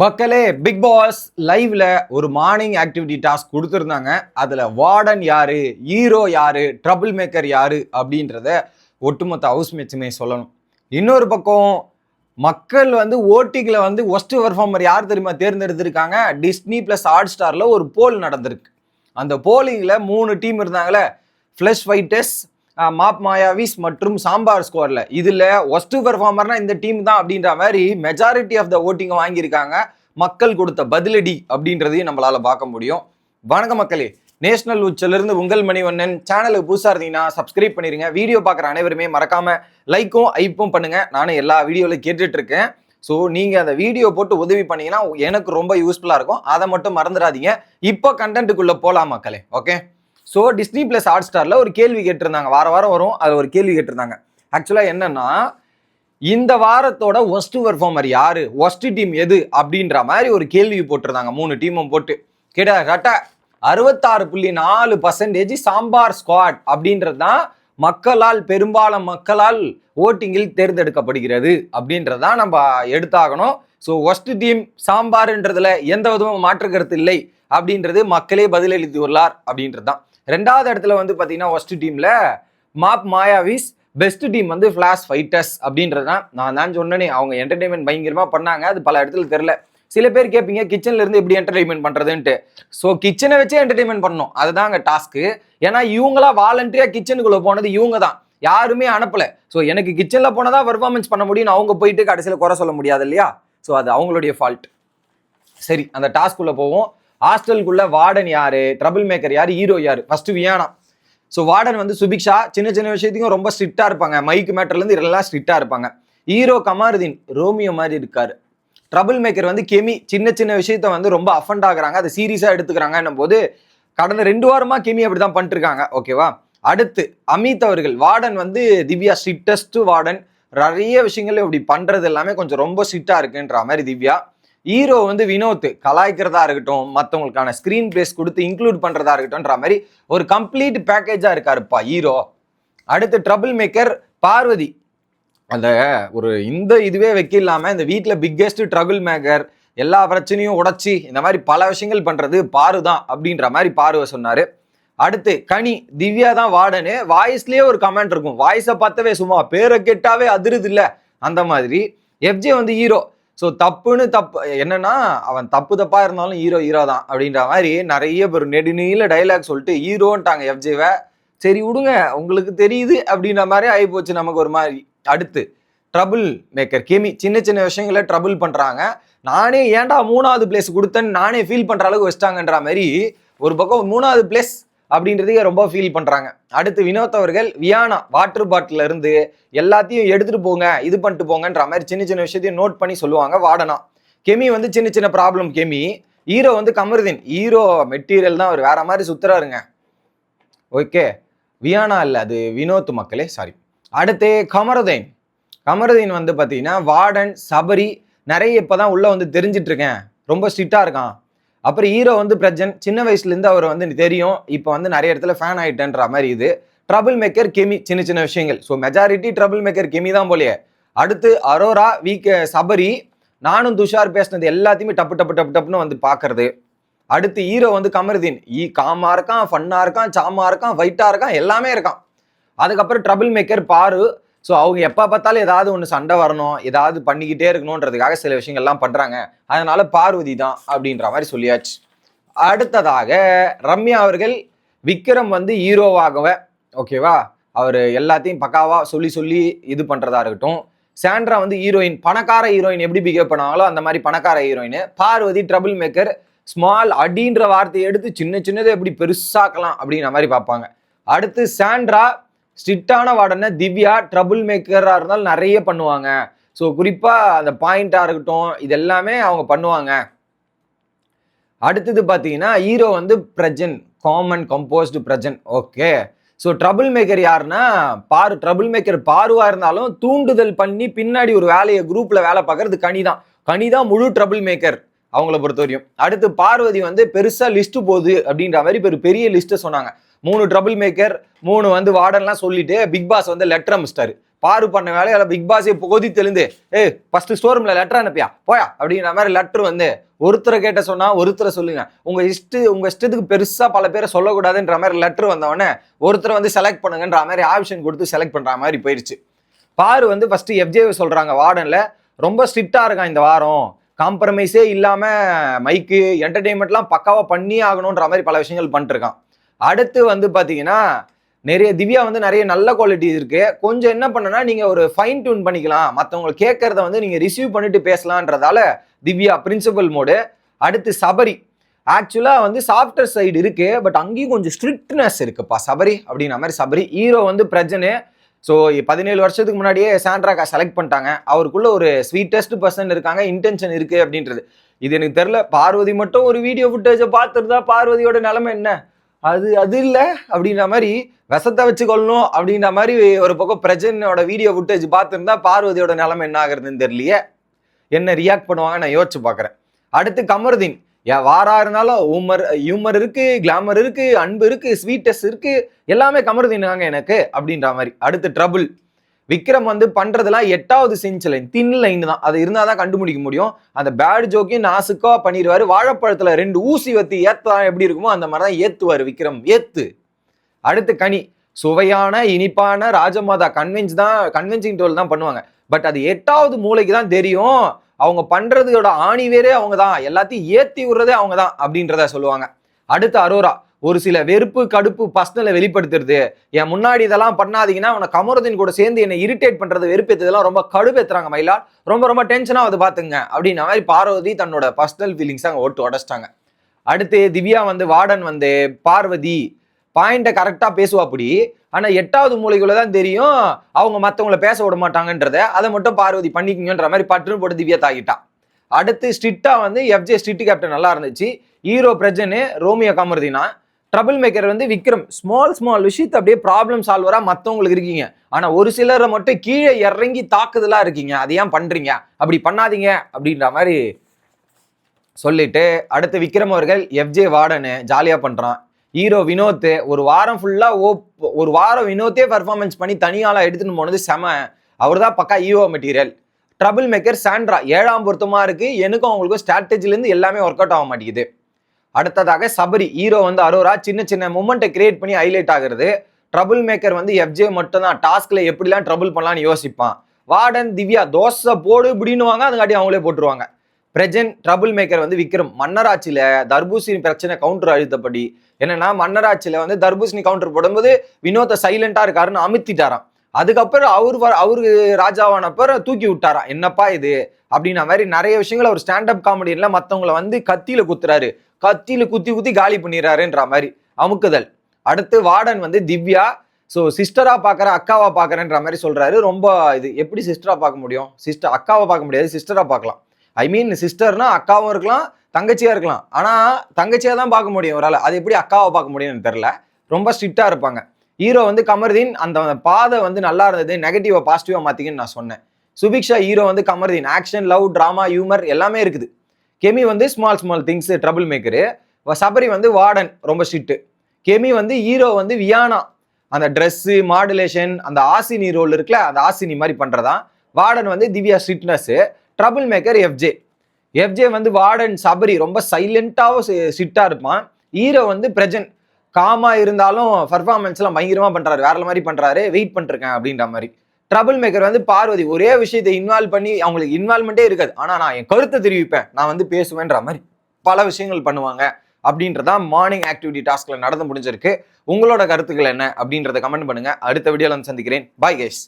மக்களே big pass லைவ்ல ஒரு மார்னிங் ஆக்டிவிட்டி டாஸ்க் கொடுத்துருந்தாங்க. அதுல வார்டன் யாரு ஹீரோ யாரு ட்ரபிள் மேக்கர் யாரு அப்படின்றத ஒட்டுமொத்த ஹவுஸ் மேட்சுமே சொல்லணும். இன்னொரு பக்கம் மக்கள் வந்து ஓட்டிக்கில் வந்து ஒஸ்ட் பெர்ஃபார்மர் யார் தெரியுமா தேர்ந்தெடுத்திருக்காங்க? டிஸ்னி ப்ளஸ் ஹாட் ஸ்டாரில் ஒரு போல் நடந்திருக்கு. அந்த போலிங்கில் மூணு டீம் இருந்தாங்களே ஃப்ளஷ் ஃபைட்டர்ஸ் மாப் மாயாவிஸ் மற்றும் சாம்பார் ஸ்கோரில் இதில் ஒஸ்ட் பெர்ஃபார்மர்னா இந்த டீம் தான் அப்படின்ற மாதிரி மெஜாரிட்டி ஆஃப் த ஓட்டிங்கை வாங்கியிருக்காங்க. மக்கள் கொடுத்த பதிலடி அப்படின்றதையும் நம்மளால பார்க்க முடியும். வணக்க மக்களே. நேஷனல் உச்சிலிருந்து உங்கள் மணிவண்ணன். சேனலுக்கு புதுசாக இருந்தீங்கன்னா சப்ஸ்கிரைப் பண்ணிடுங்க வீடியோ பார்க்குற அனைவருமே மறக்காம லைக்கும் ஐப்பும் பண்ணுங்க. நானும் எல்லா வீடியோவில் கேட்டுட்டு இருக்கேன். ஸோ நீங்கள் அந்த வீடியோ போட்டு உதவி பண்ணீங்கன்னா எனக்கு ரொம்ப யூஸ்ஃபுல்லாக இருக்கும். அதை மட்டும் மறந்துடாதீங்க. இப்போ கண்டென்ட்டுக்குள்ளே போகலாம் மக்களே. Okay so Disney plus hot ஸ்டாரில் ஒரு கேள்வி கேட்டிருந்தாங்க. வார வாரம் வரும் அதில் ஒரு கேள்வி கேட்டிருந்தாங்க. ஆக்சுவலாக என்னென்னா இந்த வாரத்தோட ஒஸ்ட் பெர்ஃபார்மர் யார்? ஒஸ்ட் டீம் எது? அப்படின்ற மாதிரி ஒரு கேள்வி போட்டிருந்தாங்க. மூணு டீமும் போட்டு. கேட்டா கரெக்டாக அறுபத்தாறு புள்ளி நாலு பர்சன்டேஜ் சாம்பார் ஸ்குவாட் அப்படின்றது தான் மக்களால் பெரும்பாலும் மக்களால் ஓட்டிங்கில் தேர்ந்தெடுக்கப்படுகிறது அப்படின்றது தான் நம்ம எடுத்தாகணும். ஸோ ஒஸ்ட் டீம் சாம்பார்ன்றதுல எந்த விதமும் மாற்று கருத்து இல்லை அப்படின்றது மக்களே பதிலளித்துள்ளார் அப்படின்றது தான். ரெண்டாவது இடத்துல வந்து பார்த்தீங்கன்னா ஒஸ்ட் டீமில் மாப் மாயாவிஸ் பெஸ்ட் டீம் வந்து ஃப்ளாஷ் ஃபைட்டர்ஸ் அப்படின்றது தான் நான் தான் சொன்னேனே அவங்க என்டர்டைன்மெண்ட் பயங்கரமாக பண்ணாங்க அது பல இடத்துல தெரில சில பேர் கேட்பீங்க கிச்சன்ல இருந்து எப்படி என்டர்டைன்மெண்ட் பண்றதுன்ட்டு. ஸோ கிச்சனை வச்சே என்டர்டைன்மெண்ட் பண்ணணும். அதுதான் அங்கே டாஸ்க்கு ஏன்னா இவங்களா வாலண்டியா கிச்சனுக்குள்ள போனது இவங்க தான். யாருமே அனுப்பல. ஸோ எனக்கு கிச்சன்ல போனதா பெர்ஃபார்மன்ஸ் பண்ண முடியும் அவங்க போயிட்டு கடைசியில் குறை சொல்ல முடியாது இல்லையா? ஸோ அது அவங்களுடைய ஃபால்ட் சரி அந்த டாஸ்க்குள்ள போவோம். ஹாஸ்டலுக்குள்ள வார்டன் யாரு? ட்ரபிள் மேக்கர் யாரு? ஹீரோ யாரு? ஃபர்ஸ்ட் வியானா. ஸோ வார்டன் வந்து சுபிக்ஷா சின்ன சின்ன விஷயத்துக்கும் ரொம்ப ஸ்ட்ரிக்டா இருப்பாங்க. மைக் மேட்டர்லேருந்து இதெல்லாம் ஸ்ட்ரிக்டா இருப்பாங்க. ஹீரோ கமாருதீன் ரோமியோ மாதிரி இருக்காரு. ட்ரபிள் மேக்கர் வந்து கெமி சின்ன சின்ன விஷயத்த வந்து ரொம்ப அஃபண்ட் ஆகுறாங்க. அதை சீரியஸாக எடுத்துக்கிறாங்கன்னும் போது கடந்த ரெண்டு வாரமா கெமி அப்படி தான் பண்ணிட்டுருக்காங்க ஓகேவா அடுத்து அமித் அவர்கள் வார்டன் வந்து திவ்யா ஸ்ட்ரிக்டஸ்ட் வார்டன். நிறைய விஷயங்கள் இப்படி பண்ணுறது எல்லாமே கொஞ்சம் ரொம்ப ஸ்ட்ரிக்டாக இருக்குன்ற மாதிரி திவ்யா. ஹீரோ வந்து வினோத் கலாய்க்கிறதா இருக்கட்டும் மற்றவங்களுக்கான ஸ்க்ரீன் பிளேஸ் கொடுத்து இன்க்ளூட் பண்ணுறதா இருக்கட்டும்ன்ற மாதிரி ஒரு கம்ப்ளீட் பேக்கேஜாக இருக்காருப்பா ஹீரோ அடுத்து ட்ரபிள் மேக்கர் பார்வதி. அந்த ஒரு இந்த இதுவே வைக்க இல்லாமல் இந்த வீட்டில் பிக்கெஸ்ட் ட்ரபிள் மேக்கர் எல்லா பிரச்சனையும் உடைச்சி இந்த மாதிரி பல விஷயங்கள் பண்ணுறது பாரு தான் அப்படின்ற மாதிரி பாருவை சொன்னார். அடுத்து கனி திவ்யா தான் வார்டனு வாய்ஸ்லேயே ஒரு கமெண்ட் இருக்கும். வாய்ஸை பார்த்தவே சும்மா பேரை கெட்டாவே அதிருது இல்லை. அந்த மாதிரி. எஃப்ஜே வந்து ஹீரோ ஸோ தப்புன்னு தப்பு என்னன்னா அவன் தப்பு தப்பா இருந்தாலும் ஹீரோ ஹீரோ தான் அப்படின்ற மாதிரி நிறைய பேர் நெடுநீள டைலாக் சொல்லிட்டு ஹீரோன்ட்டாங்க எஃப்ஜேவை சரி விடுங்க உங்களுக்கு தெரியுது அப்படின்ற மாதிரி ஆகி போச்சு நமக்கு ஒரு மாதிரி. அடுத்து ட்ரபுள் மேக்கர் கெமி சின்ன சின்ன விஷயங்களை ட்ரபுள் பண்ணுறாங்க நானே ஏன்டா மூணாவது பிளேஸ் கொடுத்தேன்னு நானே ஃபீல் பண்ணுற அளவுக்கு வச்சிட்டாங்கன்ற மாதிரி ஒரு பக்கம் மூணாவது பிளேஸ் அப்படின்றதையே ரொம்ப ஃபீல் பண்றாங்க. அடுத்து வினோத் அவர்கள் வியானா வாட்டர் பாட்டில் இருந்து எல்லாத்தையும் எடுத்துட்டு போங்க இது பண்ணிட்டு போங்கன்ற மாதிரி சின்ன சின்ன விஷயத்தையும் நோட் பண்ணி சொல்லுவாங்க வாடனா. கெமி வந்து சின்ன சின்ன ப்ராப்ளம் கெமி. ஹீரோ வந்து கமருதீன். ஹீரோ மெட்டீரியல் தான் அவர் வேற மாதிரி சுத்துறாருங்க. ஓகே. வியானா இல்லை அது வினோத் மக்களே சாரி அடுத்து கமருதீன். கமருதீன் வந்து பார்த்தீங்கன்னா வார்டன் சபரி நிறைய இப்போ தான் உள்ளே வந்து தெரிஞ்சிட்ருக்கேன் ரொம்ப ஸ்ட்ரிக்டாக இருக்கான். அப்புறம் ஹீரோ வந்து பிரஜன். சின்ன வயசுலேருந்து அவர் வந்து தெரியும். இப்போ வந்து நிறைய இடத்துல ஃபேன் ஆயிட்டேன்ற மாதிரி இது. ட்ரபிள் மேக்கர் கெமி சின்ன சின்ன விஷயங்கள். So majority trouble maker Kemy தான் போலயே. அடுத்து அரோரா வீக்க சபரி நானும் துஷார் பேசினது எல்லாத்தையுமே டப்பு டப்பு டப்பு டப்புன்னு வந்து பார்க்கறது. அடுத்து ஹீரோ வந்து கமருதீன். E, ஈ காமா இருக்கான் ஃபன்னா இருக்கான் சாமா இருக்கான் வைட்டா இருக்கான் எல்லாமே இருக்கான். அதுக்கப்புறம் ட்ரபிள் மேக்கர் பாரு. ஸோ அவங்க எப்போ பார்த்தாலும் ஏதாவது ஒன்று சண்டை வரணும் ஏதாவது பண்ணிக்கிட்டே இருக்கணுன்றதுக்காக சில விஷயங்கள்லாம் பண்ணுறாங்க அதனால பார்வதி தான் அப்படின்ற மாதிரி சொல்லியாச்சு. அடுத்ததாக ரம்யா அவர்கள் விக்ரம் வந்து ஹீரோவாகவே ஓகேவா அவர் எல்லாத்தையும் பக்காவாக சொல்லி சொல்லி இது பண்ணுறதா இருக்கட்டும். சாண்ட்ரா வந்து ஹீரோயின் பணக்கார ஹீரோயின் எப்படி பிஹேவ் பண்ணாங்களோ அந்த மாதிரி பணக்கார heroine Parvathy trouble maker small அடின்ற வார்த்தையை எடுத்து சின்ன சின்னதை எப்படி பெருசாக்கலாம் அப்படிங்கிற மாதிரி பார்ப்பாங்க. அடுத்து சாண்ட்ரா ஸ்ட்ரிக்டான வார்டனை திவ்யா ட்ரபுள் மேக்கராக இருந்தாலும் நிறைய பண்ணுவாங்க. ஸோ குறிப்பாக அந்த பாயிண்டாக இருக்கட்டும் இது எல்லாமே அவங்க பண்ணுவாங்க. அடுத்தது பார்த்தீங்கன்னா ஹீரோ வந்து Prajin common composed Prajin. Okay so trouble maker யாருன்னா பாரு ட்ரபுள் மேக்கர் பாருவாக இருந்தாலும் தூண்டுதல் பண்ணி பின்னாடி ஒரு வேலையை குரூப்பில் வேலை பார்க்கறது கனி தான். கனி தான் முழு ட்ரபுள் மேக்கர் அவங்கள பொறுத்த வரையும் அடுத்து பார்வதி வந்து பெருசாக லிஸ்ட்டு போகுது அப்படின்ற மாதிரி ஒரு பெரிய லிஸ்ட்டை சொன்னாங்க. மூணு ட்ரபிள் மேக்கர் மூணு வந்து வார்டன்லாம் சொல்லிட்டு பிக் பாஸ் வந்து லெட்டர் அமிச்சிட்டாரு. பாரு பண்ண வேலையில பிக் பாஸே போதி தெளிந்து ஏ ஃபர்ஸ்ட் ஸ்டோரூம்ல லெட்டர் அனுப்பியா? போயா? அப்படிங்கிற மாதிரி லெட்டர் வந்து ஒருத்தரை கேட்ட சொன்னா ஒருத்தரை சொல்லுங்க. உங்க இஷ்டு உங்க இஷ்டத்துக்கு பெருசா பல பேரை சொல்லக்கூடாதுன்ற மாதிரி லெட்டர் வந்தவொடனே ஒருத்தரை வந்து செலக்ட் பண்ணுங்கன்ற மாதிரி ஆப்ஷன் கொடுத்து செலக்ட் பண்ற மாதிரி போயிடுச்சு பாரு வந்து ஃபர்ஸ்ட் எஃப்ஜே சொல்றாங்க வார்டன்ல. ரொம்ப ஸ்ட்ரிக்டா இருக்கான் இந்த வாரம். காம்ப்ரமைஸே இல்லாம மைக்கு என்டர்டெயின்மெண்ட்லாம் பக்காவா பண்ணி ஆகணுன்ற மாதிரி பல விஷயங்கள் பண்ணிருக்கான் அடுத்து வந்து பார்த்தீங்கன்னா நிறைய திவ்யா வந்து நிறைய நல்ல குவாலிட்டி இருக்கு. கொஞ்சம் என்ன பண்ணனா நீங்க ஒரு ஃபைன் டியூன் பண்ணிக்கலாம். மற்றவங்க கேட்கறத வந்து நீங்க ரிசீவ் பண்ணிட்டு பேசலான்றதால திவ்யா பிரின்சிபல் மோடு அடுத்து சபரி. ஆக்சுவலாக வந்து சாஃப்ட்வேர் சைடு இருக்கு பட் அங்கேயும் கொஞ்சம் ஸ்ட்ரிக்ட்னஸ் இருக்குப்பா சபரி அப்படின்ற மாதிரி. சபரி ஹீரோ வந்து பிரஜனு. ஸோ பதினேழு வருஷத்துக்கு முன்னாடியே சாண்ட்ராக்கா செலக்ட் பண்ணிட்டாங்க. அவருக்குள்ள ஒரு ஸ்வீட்டஸ்ட் பர்சன் இருக்காங்க இன்டென்ஷன் இருக்கு அப்படின்றது. இது எனக்கு தெரில பார்வதி மட்டும் ஒரு வீடியோ ஃபுட்டேஜை பார்த்துருந்தா பார்வதியோட நிலைமை என்ன? அது அது இல்லை அப்படின்ற மாதிரி விஷத்தை வச்சு கொள்ளணும் அப்படின்ற மாதிரி ஒரு பக்கம் பிரஜனோட வீடியோ ஃபுட்டேஜ் பார்த்துருந்தா பார்வதியோட நிலைமை என்ன ஆகுறதுன்னு தெரியலையே. என்ன ரியாக்ட் பண்ணுவாங்க நான் யோசிச்சு பார்க்குறேன். அடுத்து கமருதீன். ஏன் வாரா இருந்தாலும் ஹூமர் ஹியூமர் இருக்கு கிளாமர் இருக்கு அன்பு இருக்கு ஸ்வீட்டஸ் இருக்கு எல்லாமே கமருதீனாங்க எனக்கு அப்படின்ற மாதிரி. அடுத்து ட்ரபுள் விக்ரம் வந்து பண்றதெல்லாம் எட்டாவது செஞ்ச் லைன் தின் லைன் தான். அது இருந்தால் தான் கண்டுபிடிக்க முடியும். அந்த பேட் ஜோக்கையும் நாசுக்கா பண்ணிடுவாரு. வாழைப்பழத்துல ரெண்டு ஊசி வத்தி ஏத்தா எப்படி இருக்குமோ அந்த மாதிரி தான் ஏத்துவார் விக்ரம். ஏத்து. அடுத்து கனி. சுவையான இனிப்பான ராஜமாதா கன்வென்ஸ் தான் கன்வென்சிங் டோல் தான் பண்ணுவாங்க. பட் அது எட்டாவது மூளைக்கு தான் தெரியும். அவங்க பண்றதோட ஆணி வேறே அவங்க தான் எல்லாத்தையும் ஏத்தி விடுறதே அவங்க தான் அப்படின்றத சொல்லுவாங்க. அடுத்து அரோரா. ஒரு சில வெறுப்பு கடுப்பு பர்சனலை வெளிப்படுத்துறது. என் முன்னாடி இதெல்லாம் பண்ணாதீங்கன்னா அவனை கமருதீன் கூட சேர்ந்து என்னை இரிட்டேட் பண்றது வெறுப்பேற்றதெல்லாம் ரொம்ப கடுப்பேத்துறாங்க மயிலா ரொம்ப ரொம்ப டென்ஷனாக அது பாத்துங்க அப்படின்ற மாதிரி பார்வதி தன்னோட பர்சனல் ஃபீலிங்ஸ் அங்கே ஓட்டு உடச்சிட்டாங்க. அடுத்து திவ்யா வந்து வார்டன் வந்து பார்வதி பாயிண்ட்டை கரெக்டாக பேசுவா அப்படி. ஆனால் எட்டாவது மூலைக்குள்ள தான் தெரியும் அவங்க மற்றவங்கள பேச விட மாட்டாங்கன்றத. அதை மட்டும் பார்வதி பண்ணிக்கிங்கன்ற மாதிரி பட்டுன்னு போட்டு திவ்யா தாக்கிட்டா. அடுத்து ஸ்ட்ரிக்டா வந்து எஃப்ஜே ஸ்ட்ரிட் கேப்டன் நல்லா இருந்துச்சு. ஹீரோ பிரஜனு ரோமியோ கமருதீனா. ட்ரபிள் மேக்கர் வந்து விக்ரம். ஸ்மால் ஸ்மால் விஷயத்தை அப்படியே ப்ராப்ளம் சால்வரா மற்றவங்களுக்கு இருக்கீங்க. ஆனால் ஒரு சிலரை மட்டும் கீழே இறங்கி தாக்குதலா இருக்கீங்க. அதை ஏன் பண்றீங்க? அப்படி பண்ணாதீங்க அப்படின்ற மாதிரி சொல்லிட்டு அடுத்து விக்ரம் அவர்கள் எஃப்ஜே வார்டனு ஜாலியாக பண்ணுறான் ஹீரோ வினோத் ஒரு வாரம் ஃபுல்லாக ஓ ஒரு வாரம் வினோத்தே பர்ஃபார்மன்ஸ் பண்ணி தனியாளாக எடுத்துன்னு போனது செம. அவர் தான் பக்கா ஈவோ மெட்டீரியல் ட்ரபிள் மேக்கர் சாண்ட்ரா ஏழாம் பொருத்தமாக இருக்கு. எனக்கும் அவங்களுக்கும் ஸ்ட்ராட்டஜிலேருந்து எல்லாமே ஒர்க் அவுட் ஆக மாட்டேங்குது. அடுத்ததாக சபரி ஹீரோ வந்து அரோரா சின்ன சின்ன மூமெண்ட்டை கிரியேட் பண்ணி ஹைலைட் ஆகுறது. ட்ரபுள் மேக்கர் வந்து எஃப்ஜே மட்டும்தான். டாஸ்கில் எப்படிலாம் ட்ரபுள் பண்ணலாம்னு யோசிப்பான். வார்டன் திவ்யா தோசை போடு இப்படின்னுவாங்க. அதுக்காட்டி அவங்களே போட்டுருவாங்க. பிரஜன் ட்ரபுள் மேக்கர் வந்து விக்ரம். மன்னராட்சியில் தர்பூசணி பிரச்சனை கவுண்டர் அழுத்தப்படி. என்னன்னா மன்னராட்சியில் வந்து தர்பூசணி கவுண்டர் போடும்போது வினோத சைலண்டாக இருக்காருன்னு அமுத்திட்டாராம். அதுக்கப்புறம் அவர் வ- அவரு ராஜாவானப்பறம் தூக்கி விட்டாரா? என்னப்பா இது? அப்படின்ன மாதிரி நிறைய விஷயங்கள் அவர் ஸ்டாண்டப் காமெடியில் மற்றவங்களை வந்து கத்தியில குத்துறாரு. கத்தியில குத்தி குத்தி காலி பண்ணிடுறாருன்ற மாதிரி அமுக்குதல். அடுத்து வார்டன் வந்து திவ்யா ஸோ சிஸ்டராக பார்க்குற அக்காவாக பார்க்குறேன்ற மாதிரி சொல்கிறாரு ரொம்ப இது எப்படி சிஸ்டராக பார்க்க முடியும்? சிஸ்டர் அக்காவை பார்க்க முடியாது சிஸ்டராக பார்க்கலாம். ஐ மீன் சிஸ்டர்னா அக்காவும் இருக்கலாம் தங்கச்சியாக இருக்கலாம். ஆனால் தங்கச்சியாக தான் பார்க்க முடியும் ஒரு ஆள் அது எப்படி அக்காவை பார்க்க முடியும்னு தெரில ரொம்ப ஸ்ட்ரிக்டாக இருப்பாங்க. ஹீரோ வந்து கமர்தீன் அந்த பாதை வந்து நல்லா இருந்தது. நெகட்டிவா பாசிட்டிவா மாத்திங்கன்னு நான் சொன்னேன். சுபிக்ஷா ஹீரோ வந்து Kamarudheen. Action love drama humour எல்லாமே இருக்குது. கெமி வந்து small small things trouble maker Sabari வந்து வார்டன் ரொம்ப ஷிட்டு கெமி வந்து ஹீரோ வந்து வியானா அந்த ட்ரெஸ்ஸு மாடுலேஷன் அந்த ஆசினி ரோல் இருக்குல்ல அந்த ஆசினி மாதிரி பண்ணுறதான் வார்டன் வந்து Divya strictness trouble maker FJ FJ வந்து வார்டன் சபரி ரொம்ப சைலண்ட்டாகவும் ஸ்ட்ரிக்டாக இருப்பான். ஹீரோ வந்து பிரஜன் காமா இருந்தாலும் பர்ஃபார்மன்ஸ்லாம் பயங்கரமாக பண்ணுறாரு வேற மாதிரி பண்ணுறாரு வெயிட் பண்ணிருக்கேன் அப்படின்ற மாதிரி. ட்ரபிள் மேக்கர் வந்து பார்வதி ஒரே விஷயத்தை இன்வால்வ் பண்ணி அவங்களுக்கு இன்வால்மெண்ட்டே இருக்காது. ஆனால் நான் என் கருத்தை தெரிவிப்பேன். நான் வந்து பேசுவேன்ற மாதிரி பல விஷயங்கள் பண்ணுவாங்க அப்படின்றதான் மார்னிங் ஆக்டிவிட்டி டாஸ்கில் நடந்து முடிஞ்சிருக்கு. உங்களோட கருத்துக்கள் என்ன அப்படின்றத கமெண்ட் பண்ணுங்கள் அடுத்த வீடியோவில் வந்து சந்திக்கிறேன். பாய் கேஸ்